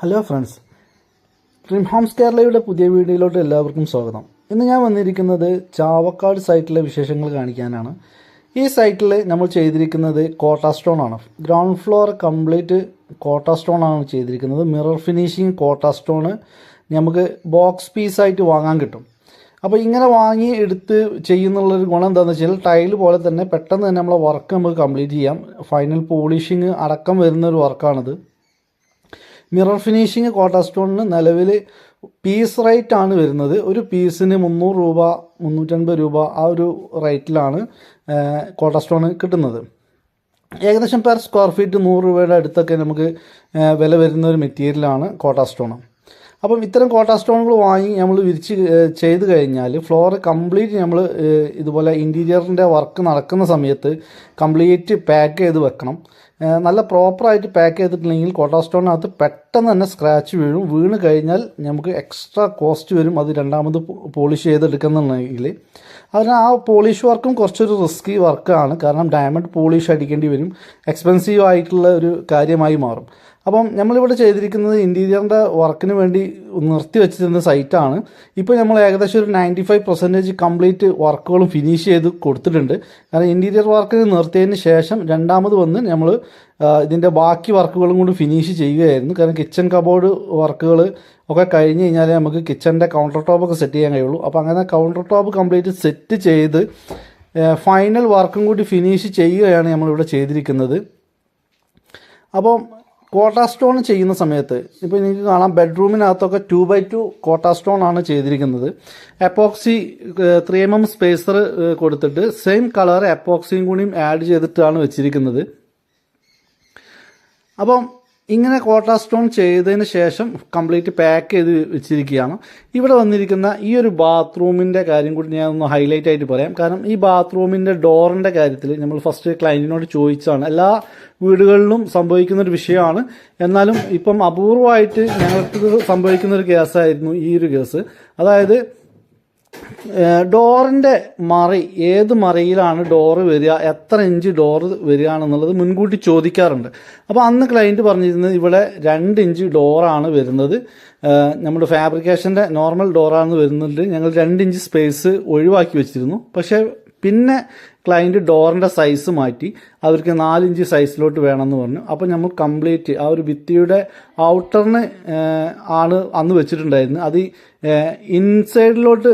Hello friends dream Holmes കേരളയുടെ പുതിയ വീഡിയോയിലോട്ട് എല്ലാവർക്കും സ്വാഗതം. ഇന്ന് ഞാൻ വന്നിരിക്കുന്നത് ചാവക്കാട് സൈറ്റിലെ വിശേഷങ്ങൾ കാണിക്കാനാണ്. ഈ സൈറ്റിൽ നമ്മൾ ചെയ്തിരിക്കുന്നത് കോട്ട സ്റ്റോൺ ആണ്. Ground floor complete Kota stone ആണ് ചെയ്തിരിക്കുന്നത്. മിറർ ഫിനിഷിങ് കോട്ട സ്റ്റോണ് നമുക്ക് ബോക്സ് പീസായിട്ട് വാങ്ങാൻ കിട്ടും. അപ്പോൾ ഇങ്ങനെ വാങ്ങി എടുത്ത് ചെയ്യുന്നുള്ളൊരു ഗുണം എന്താണെന്ന് വെച്ചാൽ ടൈൽ പോലെ തന്നെ പെട്ടെന്ന് തന്നെ നമ്മളെ വർക്ക് നമുക്ക് കംപ്ലീറ്റ് ചെയ്യാം. ഫൈനൽ പോളിഷിങ് അടക്കം വരുന്ന ഒരു വർക്കാണിത് മിറർ ഫിനിഷിങ് കോട്ട സ്റ്റോണിന് നിലവിൽ പീസ് റേറ്റ് ആണ് വരുന്നത്. ഒരു പീസിന് മുന്നൂറ് രൂപ മുന്നൂറ്റൻപത് രൂപ ആ ഒരു റേറ്റിലാണ് കോട്ട സ്റ്റോണ് കിട്ടുന്നത്. ഏകദേശം പെർ സ്ക്വയർ ഫീറ്റ് നൂറ് രൂപയുടെ അടുത്തൊക്കെ നമുക്ക് വില വരുന്ന ഒരു മെറ്റീരിയലാണ് കോട്ട സ്റ്റോൺ അപ്പം ഇത്തരം കോട്ട സ്റ്റോണുകൾ വാങ്ങി നമ്മൾ വിരിച്ച് ചെയ്ത് കഴിഞ്ഞാൽ ഫ്ലോർ കംപ്ലീറ്റ് നമ്മൾ ഇതുപോലെ ഇന്റീരിയറിന്റെ വർക്ക് നടക്കുന്ന സമയത്ത് കംപ്ലീറ്റ് പാക്ക് ചെയ്ത് വെക്കണം. നല്ല പ്രോപ്പറായിട്ട് പാക്ക് ചെയ്തിട്ടില്ലെങ്കിൽ കോട്ട സ്റ്റോണിനകത്ത് പെട്ടെന്ന് തന്നെ സ്ക്രാച്ച് വീഴും. വീണ് കഴിഞ്ഞാൽ നമുക്ക് എക്സ്ട്രാ കോസ്റ്റ് വരും. അത് രണ്ടാമത് പോളിഷ് ചെയ്തെടുക്കുന്നുണ്ടെങ്കിൽ. അതിന് ആ പോളിഷ് വർക്കും കുറച്ചൊരു റിസ്കി വർക്കാണ് കാരണം ഡയമണ്ട് പോളിഷ് അടിക്കേണ്ടി വരും. എക്സ്പെൻസീവ് ആയിട്ടുള്ള ഒരു കാര്യമായി മാറും. അപ്പം നമ്മളിവിടെ ചെയ്തിരിക്കുന്നത് ഇന്റീരിയറിന്റെ വർക്കിന് വേണ്ടി നിർത്തി വെച്ചിരുന്ന സൈറ്റാണ്. ഇപ്പോൾ നമ്മൾ ഏകദേശം ഒരു നയന്റി ഫൈവ് പെർസെന്റേജ് കംപ്ലീറ്റ് വർക്കുകളും ഫിനിഷ് ചെയ്ത് കൊടുത്തിട്ടുണ്ട്. കാരണം ഇന്റീരിയർ വർക്കിന് നിർത്തിയതിന് ശേഷം രണ്ടാമത് വന്ന് നമ്മൾ ഇതിന്റെ ബാക്കി വർക്കുകളും കൂടി ഫിനിഷ് ചെയ്യുകയായിരുന്നു. കാരണം കിച്ചൺ കബോർഡ് വർക്കുകൾ ഒക്കെ കഴിഞ്ഞ് കഴിഞ്ഞാൽ നമുക്ക് കിച്ചന്റെ കൗണ്ടർ ടോപ്പ് ഒക്കെ സെറ്റ് ചെയ്യാൻ കഴിയുള്ളൂ. അപ്പോൾ അങ്ങനെ കൗണ്ടർ ടോപ്പ് കംപ്ലീറ്റ് സെറ്റ് ചെയ്ത് ഫൈനൽ വർക്കും കൂടി ഫിനിഷ് ചെയ്യുകയാണ് നമ്മളിവിടെ ചെയ്തിരിക്കുന്നത്. അപ്പം കോട്ട സ്റ്റോൺ ചെയ്യുന്ന സമയത്ത് ഇപ്പോൾ നിങ്ങൾക്ക് കാണാം ബെഡ്റൂമിനകത്തൊക്കെ two by two Kota stone ആണ് ചെയ്തിരിക്കുന്നത്. Epoxy three M M spacer കൊടുത്തിട്ട് സെയിം കളർ എപ്പോക്സിയും കൂടിയും ആഡ് ചെയ്തിട്ടാണ് വെച്ചിരിക്കുന്നത്. അപ്പം ഇങ്ങനെ കോട്ട സ്റ്റോൺ ചെയ്തതിന് ശേഷം കംപ്ലീറ്റ് പാക്ക് ചെയ്ത് വെച്ചിരിക്കുകയാണ്. ഇവിടെ വന്നിരിക്കുന്ന ഈ ഒരു ബാത്റൂമിന്റെ കാര്യം കൂടി ഞാൻ ഒന്ന് ഹൈലൈറ്റ് ആയിട്ട് പറയാം. കാരണം ഈ ബാത്റൂമിന്റെ ഡോറിന്റെ കാര്യത്തിൽ നമ്മൾ ഫസ്റ്റ് ക്ലയന്റിനോട് ചോദിച്ചതാണ്. എല്ലാ വീടുകളിലും സംഭവിക്കുന്ന ഒരു വിഷയമാണ്. എന്നാലും ഇപ്പം അപൂർവമായിട്ട് ഞങ്ങൾക്ക് സംഭവിക്കുന്ന ഒരു കേസായിരുന്നു ഈ ഒരു കേസ്. അതായത് ഡോറിന്റെ മറി ഏത് മറിയിലാണ് ഡോറ് വരിക എത്ര ഇഞ്ച് ഡോറ് വരികയാണെന്നുള്ളത് മുൻകൂട്ടി ചോദിക്കാറുണ്ട്. അപ്പോൾ അന്ന് ക്ലയന്റ് പറഞ്ഞിരുന്നത് ഇവിടെ രണ്ട് ഇഞ്ച് ഡോറാണ് വരുന്നത്. നമ്മുടെ ഫാബ്രിക്കേഷന്റെ നോർമൽ ഡോറാണ് വരുന്നുണ്ട് ഞങ്ങൾ രണ്ട് ഇഞ്ച് സ്പേസ് ഒഴിവാക്കി വെച്ചിരുന്നു. പക്ഷേ പിന്നെ ക്ലയന്റ് ഡോറിന്റെ സൈസ് മാറ്റി അവർക്ക് നാലിഞ്ച് സൈസിലോട്ട് വേണമെന്ന് പറഞ്ഞു. അപ്പോൾ നമ്മൾ കംപ്ലീറ്റ് ആ ഒരു ഭിത്തിയുടെ ഔട്ടറിന് ആണ് അന്ന് വെച്ചിട്ടുണ്ടായിരുന്നു അത് ഇൻസൈഡിലോട്ട്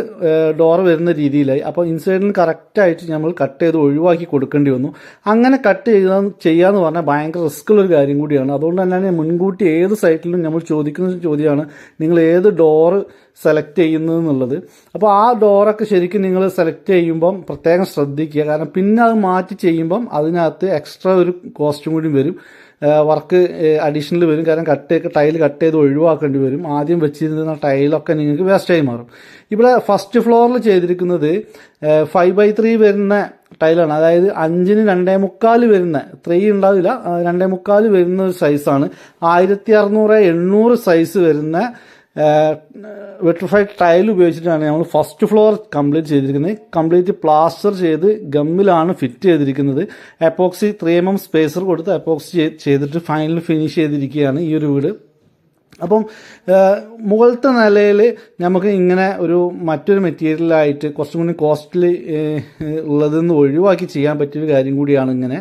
ഡോർ വരുന്ന രീതിയിലായി. അപ്പോൾ ഇൻസൈഡിൽ ഇൻസൈഡിന് കറക്റ്റായിട്ട് നമ്മൾ കട്ട് ചെയ്ത് ഒഴിവാക്കി കൊടുക്കേണ്ടി വന്നു. അങ്ങനെ കട്ട് ചെയ്ത ചെയ്യാന്ന് പറഞ്ഞാൽ ഭയങ്കര റിസ്ക്കുള്ള ഒരു കാര്യം കൂടിയാണ്. അതുകൊണ്ട് തന്നെയാണ് മുൻകൂട്ടി ഏത് സൈറ്റിലും നമ്മൾ ചോദിക്കുന്ന ചോദ്യമാണ് നിങ്ങൾ ഏത് ഡോറ് സെലക്ട് ചെയ്യുന്നത് എന്നുള്ളത്. അപ്പോൾ ആ ഡോറൊക്കെ ശരിക്കും നിങ്ങൾ സെലക്ട് ചെയ്യുമ്പം പ്രത്യേകം ശ്രദ്ധിക്കുക. കാരണം പിന്നെ അത് മാറ്റി ചെയ്യുമ്പം അതിനകത്ത് എക്സ്ട്രാ ഒരു കോസ്റ്റും കൂടി വരും. വർക്ക് അഡീഷണൽ വരും. കാരണം കട്ട് ടൈൽ കട്ട് ചെയ്ത് ഒഴിവാക്കേണ്ടി വരും. ആദ്യം വെച്ചിരുന്ന ടൈലൊക്കെ നിങ്ങൾക്ക് വേസ്റ്റായി മാറും. ഇവിടെ ഫസ്റ്റ് ഫ്ലോറിൽ ചെയ്തിരിക്കുന്നത് ഫൈവ് ബൈ ത്രീ വരുന്ന ടൈലാണ് അതായത് അഞ്ചിന് രണ്ടേ മുക്കാൽ വരുന്ന ത്രീ ഉണ്ടാവില്ല രണ്ടേ മുക്കാൽ വരുന്ന ഒരു സൈസാണ് ആയിരത്തി അറുന്നൂറ് എണ്ണൂറ് സൈസ് വരുന്ന വെട്രിഫൈഡ് ടൈൽ ഉപയോഗിച്ചിട്ടാണ് നമ്മൾ ഫസ്റ്റ് ഫ്ലോർ കംപ്ലീറ്റ് ചെയ്തിരിക്കുന്നത്. കംപ്ലീറ്റ് പ്ലാസ്റ്റർ ചെയ്ത് ഗമ്മിലാണ് ഫിറ്റ് ചെയ്തിരിക്കുന്നത്. Epoxy three M M spacer കൊടുത്ത് എപ്പോക്സി ചെയ്തിട്ട് ഫൈനൽ ഫിനിഷ് ചെയ്തിരിക്കുകയാണ് ഈ ഒരു വീട്. അപ്പം മുകളത്തെ നിലയിൽ നമുക്ക് ഇങ്ങനെ ഒരു മറ്റൊരു മെറ്റീരിയലായിട്ട് കുറച്ചും കൂടി കോസ്റ്റ്ലി ഉള്ളതെന്ന് ഒഴിവാക്കി ചെയ്യാൻ പറ്റിയൊരു കാര്യം കൂടിയാണ് ഇങ്ങനെ.